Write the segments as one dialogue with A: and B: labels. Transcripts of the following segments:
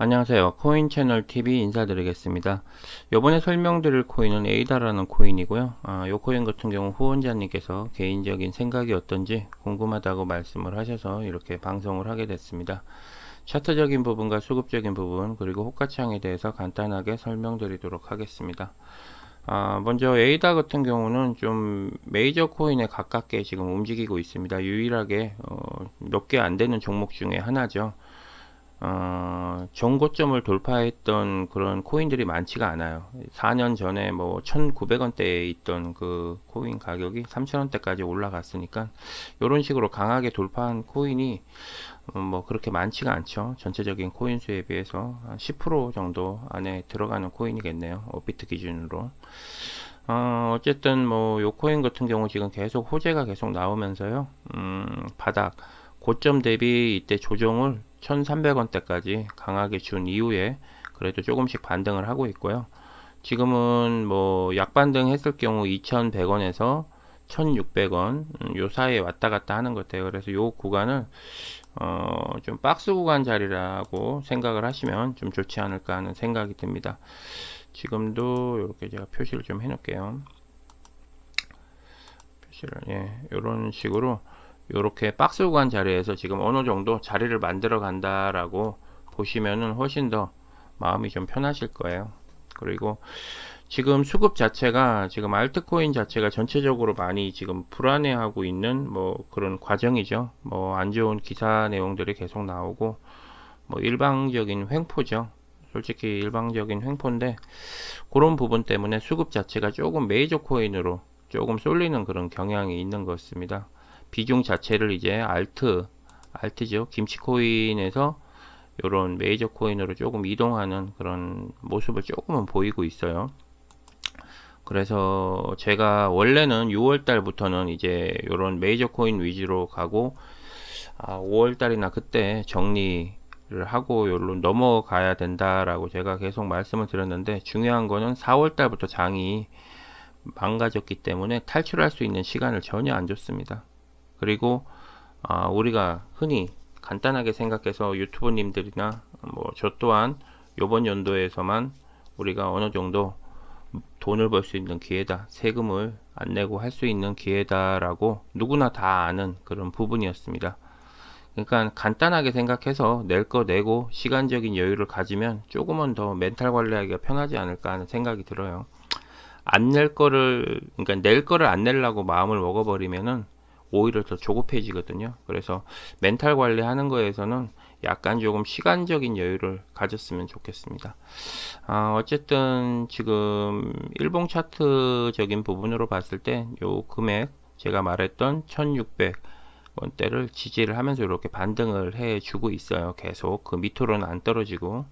A: 안녕하세요. 코인 채널 TV 인사드리겠습니다. 이번에 설명드릴 코인은 에이다라는 코인이고요. 아, 이 코인 같은 경우 후원자님께서 개인적인 생각이 어떤지 궁금하다고 말씀을 하셔서 이렇게 방송을 하게 됐습니다. 차트적인 부분과 수급적인 부분 그리고 호가창에 대해서 간단하게 설명드리도록 하겠습니다. 아, 먼저 에이다 같은 경우는 좀 메이저 코인에 가깝게 지금 움직이고 있습니다. 유일하게 어, 몇 개 안 되는 종목 중에 하나죠. 어, 전고점을 돌파했던 그런 코인들이 많지가 않아요. 4년 전에 뭐 1,900원대에 있던 그 코인 가격이 3,000원대까지 올라갔으니까 이런 식으로 강하게 돌파한 코인이 어, 뭐 그렇게 많지가 않죠. 전체적인 코인 수에 비해서 한 10% 정도 안에 들어가는 코인이겠네요. 업비트 기준으로. 어, 어쨌든 뭐 요 코인 같은 경우 지금 계속 호재가 계속 나오면서요. 음, 바닥 고점 대비 이때 조정을 1300원대까지 강하게 준 이후에 그래도 조금씩 반등을 하고 있고요. 지금은 뭐 약반등 했을 경우 2100원에서 1600원 음, 요 사이에 왔다 갔다 하는 것 같아요. 그래서 요 구간을 어, 좀 박스 구간 자리라고 생각을 하시면 좀 좋지 않을까 하는 생각이 듭니다. 지금도 이렇게 제가 표시를 좀 해놓을게요. 표시를 예, 이런 식으로 이렇게 박스 구간 자리에서 지금 어느 정도 자리를 만들어 간다라고 보시면은 훨씬 더 마음이 좀 편하실 거예요. 그리고 지금 수급 자체가 지금 알트코인 자체가 전체적으로 많이 지금 불안해하고 있는 뭐 그런 과정이죠. 뭐 안 좋은 기사 내용들이 계속 나오고 뭐 일방적인 횡포죠. 솔직히 일방적인 횡포인데 그런 부분 때문에 수급 자체가 조금 메이저 코인으로 조금 쏠리는 그런 경향이 있는 것 같습니다. 비중 자체를 이제 알트, 알트죠. 김치 코인에서 이런 메이저 코인으로 조금 이동하는 그런 모습을 조금은 보이고 있어요. 그래서 제가 원래는 6월 달부터는 이제 이런 메이저 코인 위주로 가고 아, 5월 달이나 그때 정리 를 하고 여기로 넘어가야 된다라고 제가 계속 말씀을 드렸는데 중요한 거는 4월 달부터 장이 망가졌기 때문에 탈출할 수 있는 시간을 전혀 안 줬습니다. 그리고 아, 우리가 흔히 간단하게 생각해서 유튜버님들이나 뭐 저 또한 이번 연도에서만 우리가 어느 정도 돈을 벌 수 있는 기회다. 세금을 안 내고 할 수 있는 기회다라고 누구나 다 아는 그런 부분이었습니다. 그러니까 간단하게 생각해서 낼 거 내고 시간적인 여유를 가지면 조금은 더 멘탈 관리하기가 편하지 않을까 하는 생각이 들어요. 안 낼 거를 그러니까 낼 거를 안 내려고 마음을 먹어버리면은 오히려 더 조급해지거든요. 그래서 멘탈 관리하는 거에서는 약간 조금 시간적인 여유를 가졌으면 좋겠습니다. 아, 어쨌든 지금 일봉 차트적인 부분으로 봤을 때 요 금액 제가 말했던 1600 원대를 지지를 하면서 이렇게 반등을 해 주고 있어요. 계속 그 밑으로는 안 떨어지고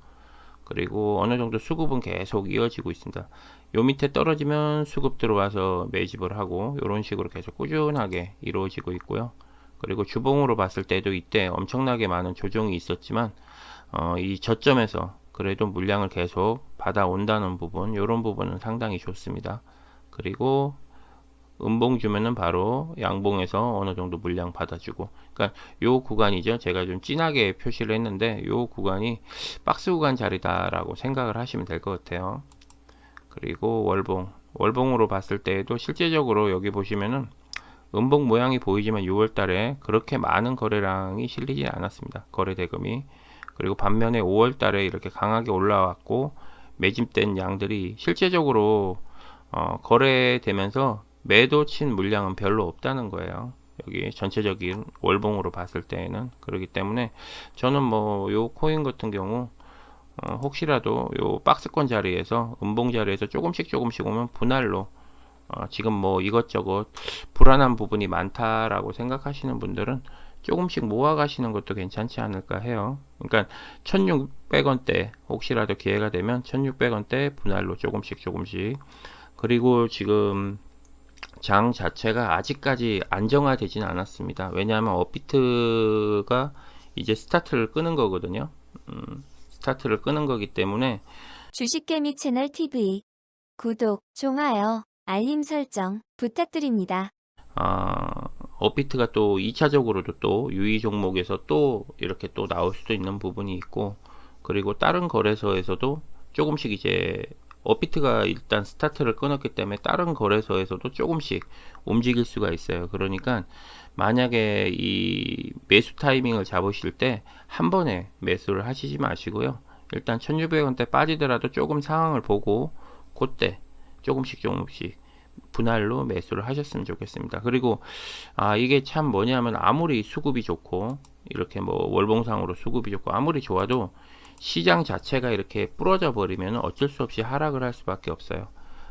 A: 그리고 어느 정도 수급은 계속 이어지고 있습니다. 요 밑에 떨어지면 수급 들어와서 매집을 하고 이런 식으로 계속 꾸준하게 이루어지고 있고요. 그리고 주봉으로 봤을 때도 이때 엄청나게 많은 조정이 있었지만 어, 이 저점에서 그래도 물량을 계속 받아온다는 부분 이런 부분은 상당히 좋습니다. 그리고 음봉 주면은 바로 양봉에서 어느 정도 물량 받아주고. 그러니까 요 구간이죠. 제가 좀 진하게 표시를 했는데 요 구간이 박스 구간 자리다 라고 생각을 하시면 될 것 같아요. 그리고 월봉. 월봉으로 봤을 때에도 실제적으로 여기 보시면은 음봉 모양이 보이지만 6월 달에 그렇게 많은 거래량이 실리지 않았습니다. 거래 대금이. 그리고 반면에 5월 달에 이렇게 강하게 올라왔고 매집된 양들이 실제적으로 어, 거래되면서 매도 친 물량은 별로 없다는 거예요. 여기 전체적인 월봉으로 봤을 때에는 그렇기 때문에 저는 뭐 요 코인 같은 경우 어, 혹시라도 요 박스권 자리에서 음봉 자리에서 조금씩 조금씩 오면 분할로 어, 지금 뭐 이것저것 불안한 부분이 많다라고 생각하시는 분들은 조금씩 모아 가시는 것도 괜찮지 않을까 해요. 그러니까 1600원대 혹시라도 기회가 되면 1600원대 분할로 조금씩 조금씩 그리고 지금 장 자체가 아직까지 안정화되지는 않았습니다. 왜냐하면 업비트가 이제 스타트를 끄는 거거든요. 음, 스타트를 끄는 거기 때문에
B: 주식개미 채널 TV 구독, 좋아요, 알림 설정 부탁드립니다.
A: 아, 업비트가 또 2차적으로도 또 유의 종목에서 또 이렇게 또 나올 수도 있는 부분이 있고 그리고 다른 거래소에서도 조금씩 이제 업비트가 일단 스타트를 끊었기 때문에 다른 거래소에서도 조금씩 움직일 수가 있어요. 그러니까 만약에 이 매수 타이밍을 잡으실 때 한 번에 매수를 하시지 마시고요. 일단 1600원대 빠지더라도 조금 상황을 보고 그때 조금씩 조금씩 분할로 매수를 하셨으면 좋겠습니다. 그리고 아 이게 참 뭐냐면 아무리 수급이 좋고 이렇게 뭐 월봉상으로 수급이 좋고 아무리 좋아도 시장 자체가 이렇게 부러져 버리면 어쩔 수 없이 하락을 할 수밖에 없어요.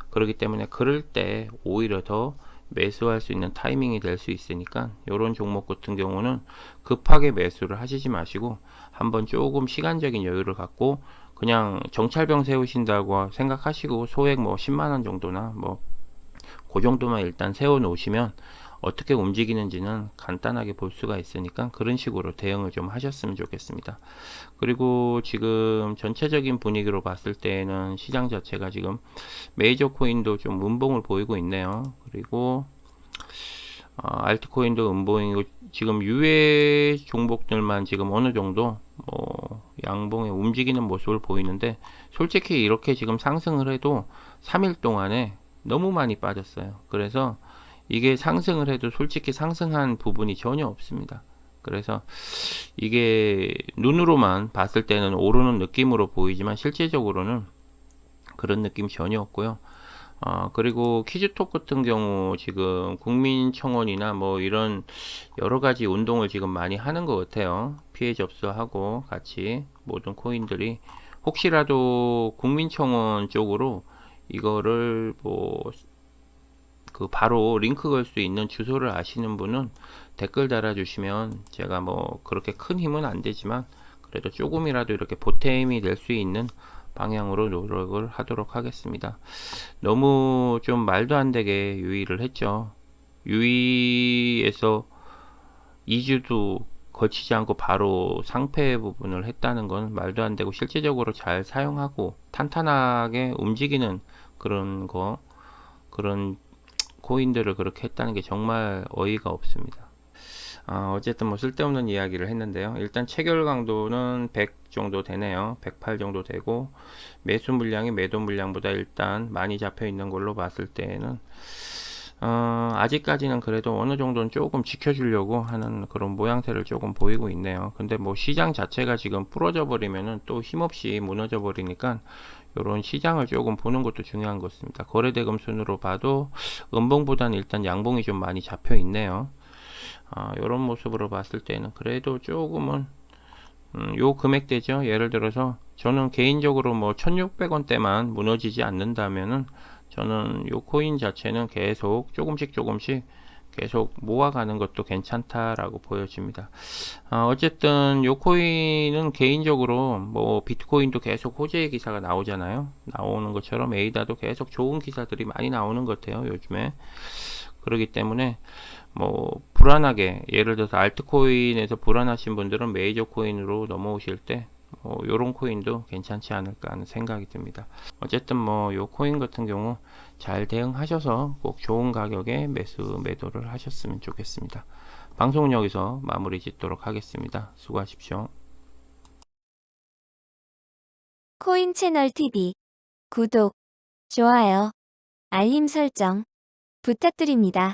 A: 그렇기 때문에 그럴 때 오히려 더 매수할 수 있는 타이밍이 될 수 있으니까 이런 종목 같은 경우는 급하게 매수를 하시지 마시고 한번 조금 시간적인 여유를 갖고 그냥 정찰병 세우신다고 생각하시고 소액 뭐 10만 원 정도나 뭐 그 정도만 일단 세워 놓으시면 어떻게 움직이는지는 간단하게 볼 수가 있으니까 그런 식으로 대응을 좀 하셨으면 좋겠습니다. 그리고 지금 전체적인 분위기로 봤을 때는 시장 자체가 지금 메이저 코인도 좀 음봉을 보이고 있네요. 그리고 어, 알트코인도 음봉이고 지금 유해 종목들만 지금 어느 정도 뭐 양봉에 움직이는 모습을 보이는데 솔직히 이렇게 지금 상승을 해도 3일 동안에 너무 많이 빠졌어요. 그래서 이게 상승을 해도 솔직히 상승한 부분이 전혀 없습니다. 그래서 이게 눈으로만 봤을 때는 오르는 느낌으로 보이지만 실제적으로는 그런 느낌 전혀 없고요. 어, 그리고 퀴즈톡 같은 경우 지금 국민청원이나 뭐 이런 여러 가지 운동을 지금 많이 하는 것 같아요. 피해 접수하고 같이 모든 코인들이 혹시라도 국민청원 쪽으로 이거를 뭐 그 바로 링크 걸 수 있는 주소를 아시는 분은 댓글 달아주시면 제가 뭐 그렇게 큰 힘은 안 되지만 그래도 조금이라도 이렇게 보탬이 될 수 있는 방향으로 노력을 하도록 하겠습니다. 너무 좀 말도 안 되게 유의를 했죠. 유의에서 2주도 거치지 않고 바로 상패 부분을 했다는 건 말도 안 되고 실제적으로 잘 사용하고 탄탄하게 움직이는 그런 거 그런 코인들을 그렇게 했다는 게 정말 어이가 없습니다. 아, 어쨌든 뭐 쓸데없는 이야기를 했는데요. 일단 체결 강도는 100 정도 되네요. 108 정도 되고 매수 물량이 매도 물량보다 일단 많이 잡혀 있는 걸로 봤을 때는 어, 아직까지는 그래도 어느 정도는 조금 지켜주려고 하는 그런 모양새를 조금 보이고 있네요. 근데 뭐 시장 자체가 지금 부러져 버리면은 또 힘없이 무너져 버리니까 이런 시장을 조금 보는 것도 중요한 것 같습니다. 거래대금 순으로 봐도 음봉보다는 일단 양봉이 좀 많이 잡혀 있네요. 아, 이런 모습으로 봤을 때는 그래도 조금은 음, 요 금액대죠. 예를 들어서 저는 개인적으로 뭐 1600원대만 무너지지 않는다면은 저는 요 코인 자체는 계속 조금씩 조금씩 계속 모아가는 것도 괜찮다라고 보여집니다. 아, 어쨌든 요 코인은 개인적으로 뭐 비트코인도 계속 호재의 기사가 나오잖아요. 나오는 것처럼 에이다도 계속 좋은 기사들이 많이 나오는 것 같아요. 요즘에. 그렇기 때문에 뭐 불안하게 예를 들어서 알트코인에서 불안하신 분들은 메이저 코인으로 넘어오실 때 뭐, 요런 코인도 괜찮지 않을까 하는 생각이 듭니다. 어쨌든 뭐, 요 코인 같은 경우 잘 대응하셔서 꼭 좋은 가격에 매수, 매도를 하셨으면 좋겠습니다. 방송은 여기서 마무리 짓도록 하겠습니다. 수고하십시오.
B: 코인 채널 TV 구독, 좋아요, 알림 설정 부탁드립니다.